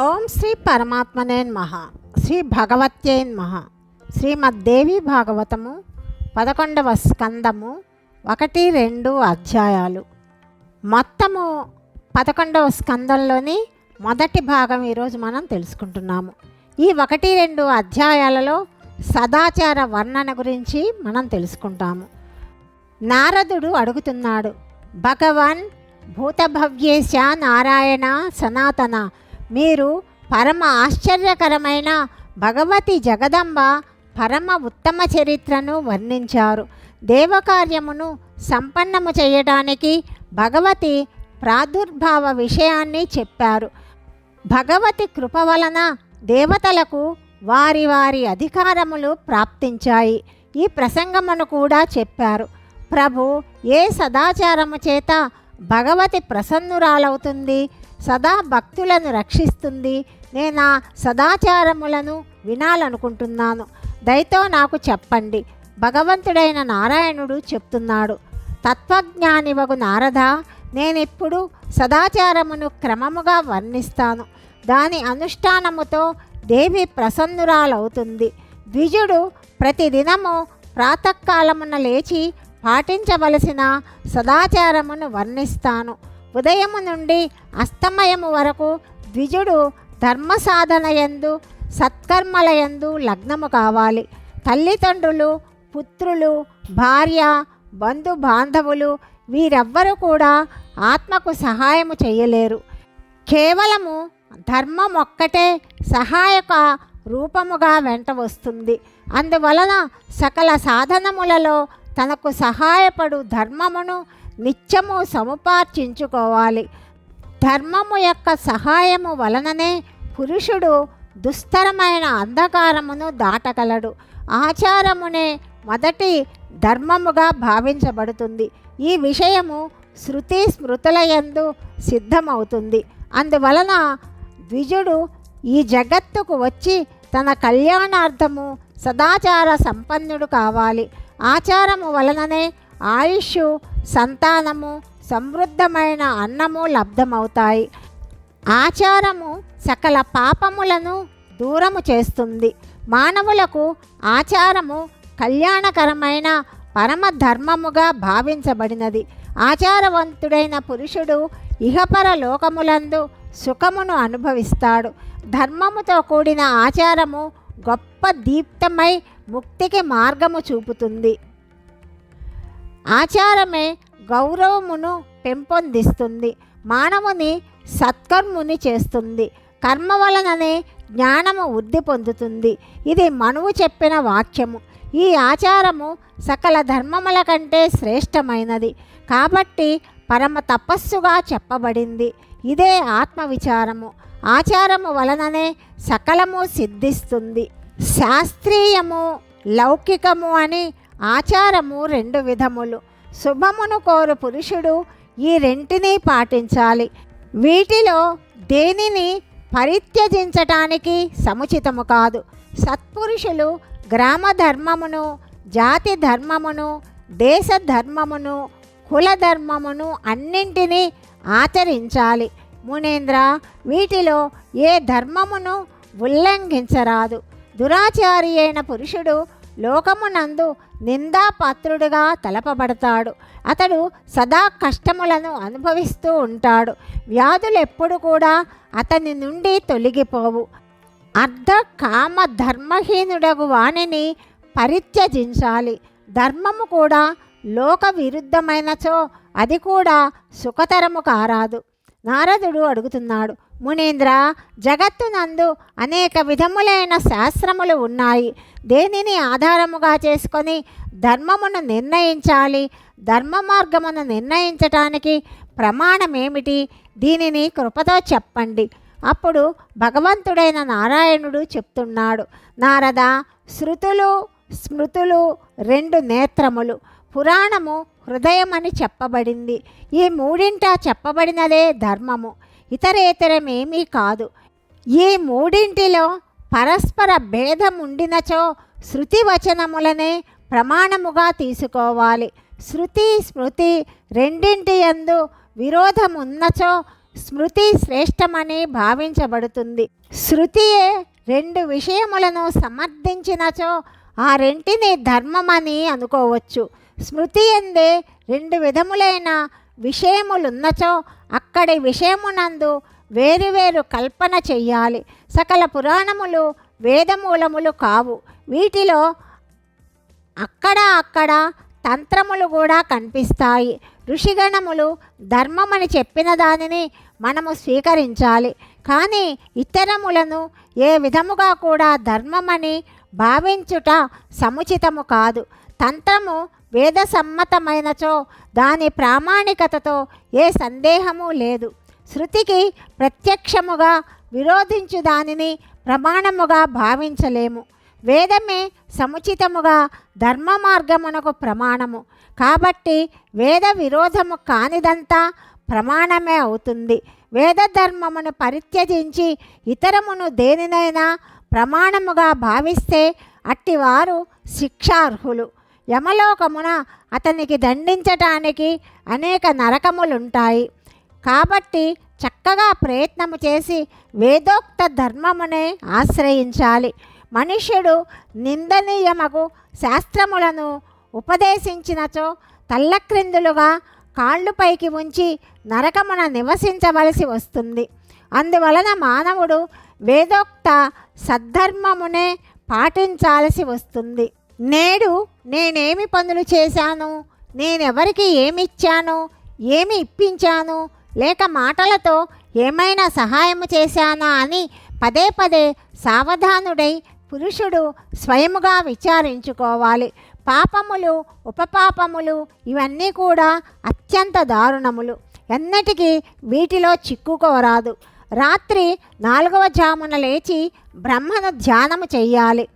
ఓం శ్రీ పరమాత్మనేన్ మహా శ్రీ భగవత్యేన్మహ శ్రీమద్దేవి భాగవతము పదకొండవ స్కందము ఒకటి రెండు అధ్యాయాలు. మొత్తము పదకొండవ స్కందంలోని మొదటి భాగం ఈరోజు మనం తెలుసుకుంటున్నాము. ఈ ఒకటి రెండు అధ్యాయాలలో సదాచార వర్ణన గురించి మనం తెలుసుకుంటాము. నారదుడు అడుగుతున్నాడు భగవాన్ భూతభవ్యేశ నారాయణ సనాతన మీరు పరమ ఆశ్చర్యకరమైన భగవతి జగదంబ పరమ ఉత్తమ చరిత్రను వర్ణించారు. దేవకార్యమును సంపన్నము చేయడానికి భగవతి ప్రాదుర్భావ విషయాన్ని చెప్పారు. భగవతి కృప వలన దేవతలకు వారి వారి అధికారములు ప్రాప్తించాయి ఈ ప్రసంగమును కూడా చెప్పారు. ప్రభు ఏ సదాచారము చేత భగవతి ప్రసన్నురాలవుతుంది? సదా భక్తులను రక్షిస్తుంది. నేను సదాచారములను వినాలనుకుంటున్నాను. దయతో నాకు చెప్పండి. భగవంతుడైన నారాయణుడు చెప్తున్నాడు. తత్వజ్ఞానివగు నారద నేనిప్పుడు సదాచారమును క్రమముగా వర్ణిస్తాను. దాని అనుష్ఠానముతో దేవి ప్రసన్నురాలవుతుంది. ద్విజుడు ప్రతిదినము ప్రాతకాలమున లేచి పాటించవలసిన సదాచారమును వర్ణిస్తాను. ఉదయము నుండి అస్తమయము వరకు ద్విజుడు ధర్మ సాధన ఎందు సత్కర్మల యందు లగ్నము కావాలి. తల్లిదండ్రులు పుత్రులు భార్య బంధు బాంధవులు వీరెవ్వరూ కూడా ఆత్మకు సహాయము చేయలేరు. కేవలము ధర్మం ఒక్కటే సహాయక రూపముగా వెంట వస్తుంది. అందువలన సకల సాధనములలో తనకు సహాయపడు ధర్మమును నిత్యము సముపార్జించుకోవాలి. ధర్మము యొక్క సహాయము వలననే పురుషుడు దుస్తరమైన అంధకారమును దాటగలడు. ఆచారమునే మొదటి ధర్మముగా భావించబడుతుంది. ఈ విషయము శృతి స్మృతులయందు సిద్ధమవుతుంది. అందువలన ద్విజుడు ఈ జగత్తుకు వచ్చి తన కళ్యాణార్థము సదాచార సంపన్నుడు కావాలి. ఆచారము వలననే ఆయుష్ సంతానము సమృద్ధమైన అన్నము లబ్ధమవుతాయి. ఆచారము సకల పాపములను దూరము చేస్తుంది. మానవులకు ఆచారము కళ్యాణకరమైన పరమ ధర్మముగా భావించబడినది. ఆచారవంతుడైన పురుషుడు ఇహపర లోకములందు సుఖమును అనుభవిస్తాడు. ధర్మముతో కూడిన ఆచారము గొప్ప దీప్తమై ముక్తికి మార్గము చూపుతుంది. ఆచారమే గౌరవమును పెంపొందిస్తుంది మానవుని సత్కర్ముని చేస్తుంది కర్మ వలననే జ్ఞానము వృద్ధి పొందుతుంది. ఇది మనువు చెప్పిన వాక్యము. ఈ ఆచారము సకల ధర్మముల కంటే శ్రేష్టమైనది. కాబట్టి పరమ తపస్సుగా చెప్పబడింది. ఇదే ఆత్మవిచారము. ఆచారము వలననే సకలము సిద్ధిస్తుంది. శాస్త్రీయము లౌకికము అని ఆచారము రెండు విధములు. శుభమును కోరు పురుషుడు ఈ రెంటిని పాటించాలి. వీటిలో దేనిని పరిత్యజించటానికి సముచితము కాదు. సత్పురుషులు గ్రామ ధర్మమును జాతి ధర్మమును దేశ ధర్మమును కుల ధర్మమును అన్నింటినీ ఆచరించాలి. మునేంద్ర వీటిలో ఏ ధర్మమును ఉల్లంఘించరాదు. దురాచారి అయిన పురుషుడు లోకమునందు నిందాపాత్రుడుగా తలపబడతాడు. అతడు సదా కష్టములను అనుభవిస్తూ ఉంటాడు. వ్యాధులు ఎప్పుడు కూడా అతని నుండి తొలగిపోవు. అర్ధ కామ ధర్మహీనుడగు వాణిని పరిత్యజించాలి. ధర్మము కూడా లోక విరుద్ధమైనచో అది కూడా సుఖతరము కారాదు. నారదుడు అడుగుతున్నాడు మునీంద్ర జగత్తునందు అనేక విధములైన శాస్త్రములు ఉన్నాయి. దేనిని ఆధారముగా చేసుకొని ధర్మమును నిర్ణయించాలి? ధర్మ మార్గమును నిర్ణయించటానికి ప్రమాణమేమిటి? దీనిని కృపతో చెప్పండి. అప్పుడు భగవంతుడైన నారాయణుడు చెప్తున్నాడు నారద శృతులు స్మృతులు రెండు నేత్రములు. పురాణము హృదయమని చెప్పబడింది. ఈ మూడింట చెప్పబడినదే ధర్మము. ఇతరేతరమేమీ కాదు. ఈ మూడింటిలో పరస్పర భేదం ఉండినచో శృతి వచనములనే ప్రమాణముగా తీసుకోవాలి. శృతి స్మృతి రెండింటి యందు విరోధమున్నచో స్మృతి శ్రేష్టమని భావించబడుతుంది. శృతియే రెండు విషయములను సమర్థించినచో ఆ రెంటిని ధర్మమని అనుకోవచ్చు. స్మృతి ఎందే రెండు విధములైన విషయములున్నచో అక్కడి విషయమునందు వేరువేరు కల్పన చెయ్యాలి. సకల పురాణములు వేదమూలములు కావు. వీటిలో అక్కడ అక్కడ తంత్రములు కూడా కనిపిస్తాయి. ఋషిగణములు ధర్మమని చెప్పిన దానిని మనము స్వీకరించాలి. కానీ ఇతరములను ఏ విధముగా కూడా ధర్మమని భావించుట సముచితము కాదు. తంత్రము వేద సమ్మతమైనచో దాని ప్రామాణికతతో ఏ సందేహము లేదు. శృతికి ప్రత్యక్షముగా విరోధించు దానిని ప్రమాణముగా భావించలేము. వేదమే సముచితముగా ధర్మ మార్గమునకు ప్రమాణము. కాబట్టి వేద విరోధము కానిదంతా ప్రమాణమే అవుతుంది. వేద ధర్మమును పరిత్యజించి ఇతరమును దేనినైనా ప్రమాణముగా భావిస్తే అట్టివారు శిక్షార్హులు. యమలోకమున అతనికి దండించటానికి అనేక నరకములుంటాయి. కాబట్టి చక్కగా ప్రయత్నము చేసి వేదోక్త ధర్మమునే ఆశ్రయించాలి. మనుష్యుడు నిందనీయమగు శాస్త్రములను ఉపదేశించినచో తల్లక్రిందులుగా కాళ్ళు పైకి ఉంచి నరకమున నివసించవలసి వస్తుంది. అందువలన మానవుడు వేదోక్త సద్ధర్మమునే పాటించాల్సి వస్తుంది. నేడు నేనేమి పనులు చేశాను? నేనెవరికి ఏమిచ్చాను? ఏమి ఇప్పించాను? లేక మాటలతో ఏమైనా సహాయము చేశానా అని పదే పదే సావధానుడై పురుషుడు స్వయముగా విచారించుకోవాలి. పాపములు ఉపపాపములు ఇవన్నీ కూడా అత్యంత దారుణములు. ఎన్నటికీ వీటిలో చిక్కుకోరాదు. రాత్రి నాలుగవ జామున లేచి బ్రహ్మను ధ్యానము చెయ్యాలి.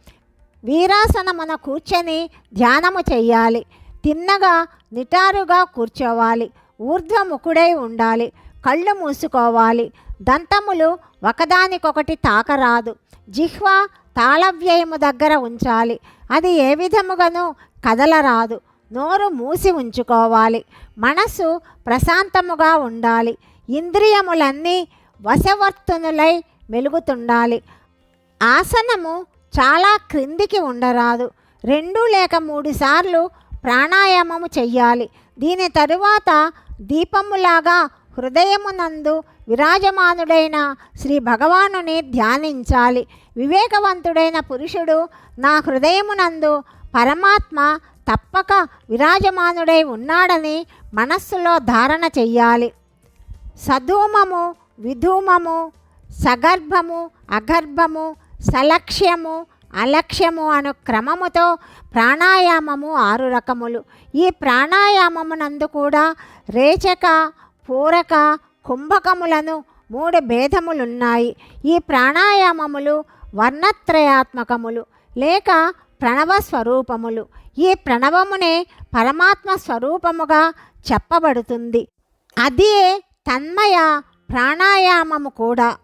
వీరాసనమున కూర్చొని ధ్యానము చెయ్యాలి. తిన్నగా నిటారుగా కూర్చోవాలి. ఊర్ధ్వముఖుడై ఉండాలి. కళ్ళు మూసుకోవాలి. దంతములు ఒకదానికొకటి తాకరాదు. జిహ్వ తాళవ్యయము దగ్గర ఉంచాలి. అది ఏ విధముగాను కదలరాదు. నోరు మూసి ఉంచుకోవాలి. మనస్సు ప్రశాంతముగా ఉండాలి. ఇంద్రియములన్నీ వశవర్తునులై మెలుగుతుండాలి. ఆసనము చాలా క్రిందికి ఉండరాదు. రెండు లేక మూడు సార్లు ప్రాణాయామము చెయ్యాలి. దీని తరువాత దీపములాగా హృదయమునందు విరాజమానుడైన శ్రీ భగవానుని ధ్యానించాలి. వివేకవంతుడైన పురుషుడు నా హృదయమునందు పరమాత్మ తప్పక విరాజమానుడై ఉన్నాడని మనస్సులో ధారణ చెయ్యాలి. సధూమము విధూమము సగర్భము అగర్భము సలక్ష్యము అలక్ష్యము అను క్రమముతో ప్రాణాయామము ఆరు రకములు. ఈ ప్రాణాయామమునందు కూడా రేచక పూరక కుంభకములను మూడు భేదములున్నాయి. ఈ ప్రాణాయామములు వర్ణత్రయాత్మకములు లేక ప్రణవ స్వరూపములు. ఈ ప్రణవమునే పరమాత్మ స్వరూపముగా చెప్పబడుతుంది. అదే తన్మయ ప్రాణాయామము కూడా.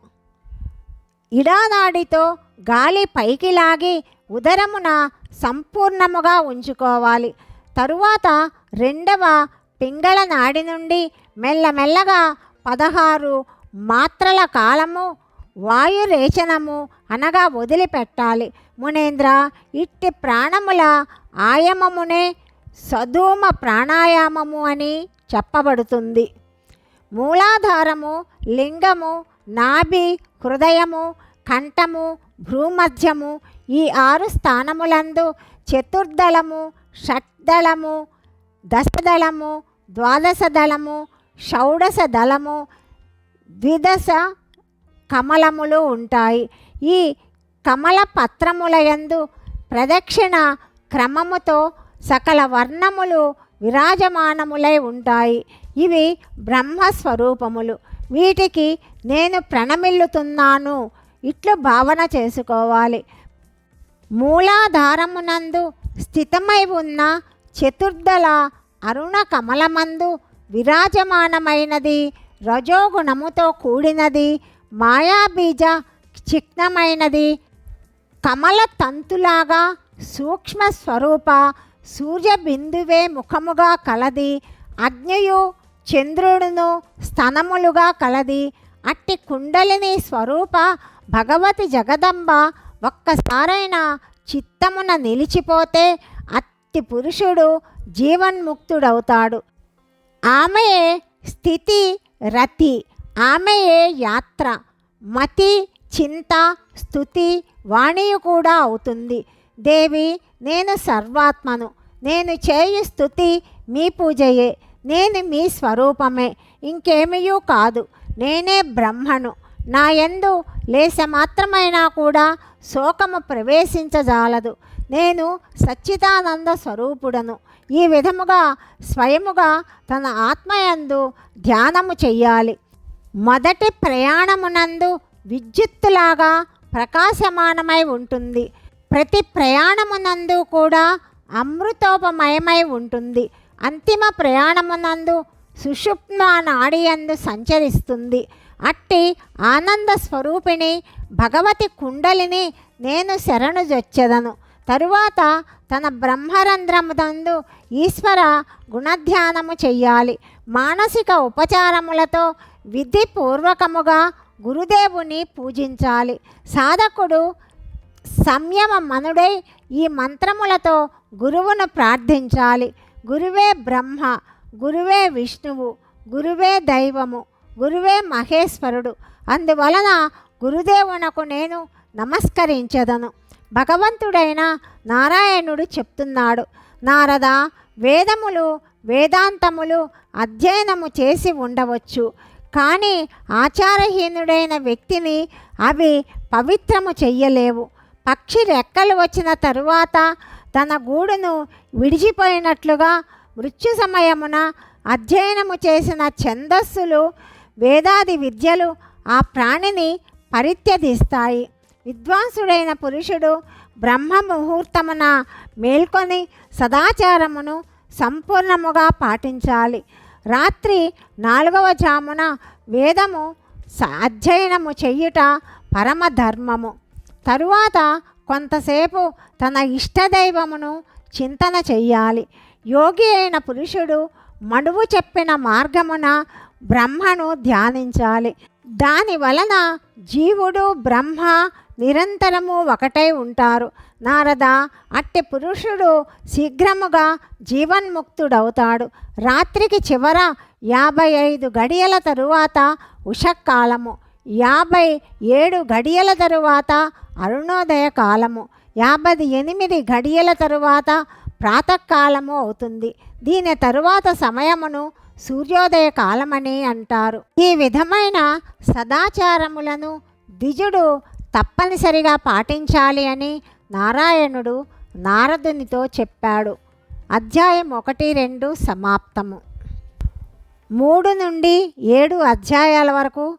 ఇడానాడితో గాలి పైకి లాగి ఉదరమున సంపూర్ణముగా ఉంచుకోవాలి. తరువాత రెండవ పింగళ నాడి నుండి మెల్లమెల్లగా పదహారు మాత్రల కాలము వాయురేచనము అనగా వదిలిపెట్టాలి. మునేంద్ర ఇట్టి ప్రాణముల ఆయమమునే సధూమ ప్రాణాయామము అని చెప్పబడుతుంది. మూలాధారము లింగము నాభి హృదయము కంఠము భ్రూమధ్యము ఈ ఆరు స్థానములందు చతుర్దళము షట్దళము దశదళము ద్వాదశ దళము షౌడశ దళము ద్విదశ కమలములు ఉంటాయి. ఈ కమల పత్రములయందు ప్రదక్షిణ క్రమముతో సకల వర్ణములు విరాజమానములై ఉంటాయి. ఇవి బ్రహ్మస్వరూపములు. వీటికి నేను ప్రణమిల్లుతున్నాను. ఇట్లు భావన చేసుకోవాలి. మూలాధారమునందు స్థితమై ఉన్న చతుర్దల అరుణ కమలమందు విరాజమానమైనది రజోగుణముతో కూడినది మాయాబీజ చిహ్నమైనది కమల తంతులాగా సూక్ష్మ స్వరూప సూర్య బిందువే ముఖముగా కలది అగ్నియు చంద్రుడును స్థనములుగా కలది అట్టి కుండలిని స్వరూప భగవతి జగదంబ ఒక్కసారైనా చిత్తమున నిలిచిపోతే అట్టి పురుషుడు జీవన్ముక్తుడవుతాడు. ఆమెయే స్థితి రతి ఆమెయే యాత్ర మతి చింత స్థుతి వాణియు కూడా అవుతుంది. దేవి నేను సర్వాత్మను నేను చేయు స్థుతి మీ పూజయే. నేను మీ స్వరూపమే ఇంకేమీయూ కాదు. నేనే బ్రహ్మను. నా యందు లేస మాత్రమైనా కూడా శోకము ప్రవేశించజాలదు. నేను సచ్చిదానంద స్వరూపుడను. ఈ విధముగా స్వయముగా తన ఆత్మయందు ధ్యానము చెయ్యాలి. మొదటి ప్రయాణమునందు విద్యుత్తులాగా ప్రకాశమానమై ఉంటుంది. ప్రతి ప్రయాణమునందు కూడా అమృతోపమయమై ఉంటుంది. అంతిమ ప్రయాణమునందు సుషుప్న నాడియందు సంచరిస్తుంది. అట్టి ఆనంద స్వరూపిణి భగవతి కుండలిని నేను శరణు శరణుజొచ్చెదను తరువాత తన బ్రహ్మరంధ్రమునందు ఈశ్వర గుణధ్యానము చెయ్యాలి. మానసిక ఉపచారములతో విధిపూర్వకముగా గురుదేవుని పూజించాలి. సాధకుడు సంయమ మనుడై ఈ మంత్రములతో గురువును ప్రార్థించాలి. గురువే బ్రహ్మ గురువే విష్ణువు గురువే దైవము గురువే మహేశ్వరుడు. అందువలన గురుదేవునకు నేను నమస్కరించదను. భగవంతుడైన నారాయణుడు చెప్తున్నాడు నారద వేదములు వేదాంతములు అధ్యయనము చేసి ఉండవచ్చు. కానీ ఆచారహీనుడైన వ్యక్తిని అవి పవిత్రము చెయ్యలేవు. పక్షి రెక్కలు వచ్చిన తరువాత తన గూడును విడిచిపోయినట్లుగా మృత్యు సమయమున అధ్యయనము చేసిన ఛందస్సులు వేదాది విద్యలు ఆ ప్రాణిని పరిత్యదిస్తాయి విద్వాంసుడైన పురుషుడు బ్రహ్మ ముహూర్తమున మేల్కొని సదాచారమును సంపూర్ణముగా పాటించాలి. రాత్రి నాలుగవ జామున వేదము అధ్యయనము చెయ్యుట పరమధర్మము. తరువాత కొంతసేపు తన ఇష్టదైవమును చింతన చెయ్యాలి. యోగి అయిన పురుషుడు మడువు చెప్పిన మార్గమున బ్రహ్మను ధ్యానించాలి. దాని వలన జీవుడు బ్రహ్మ నిరంతరము ఒకటై ఉంటారు. నారద అట్టి పురుషుడు శీఘ్రముగా జీవన్ముక్తుడవుతాడు. రాత్రికి చివర యాభై ఐదు గడియల తరువాత ఉషక్కాలము యాభై ఏడు గడియల తరువాత అరుణోదయ కాలము. యాభై ఎనిమిది గడియల తరువాత ప్రాతకాలము అవుతుంది. దీని తరువాత సమయమును సూర్యోదయ కాలమని అంటారు. ఈ విధమైన సదాచారములను ద్విజుడు తప్పనిసరిగా పాటించాలి అని నారాయణుడు నారదునితో చెప్పాడు. అధ్యాయం ఒకటి రెండు సమాప్తము. మూడు నుండి ఏడు అధ్యాయాల వరకు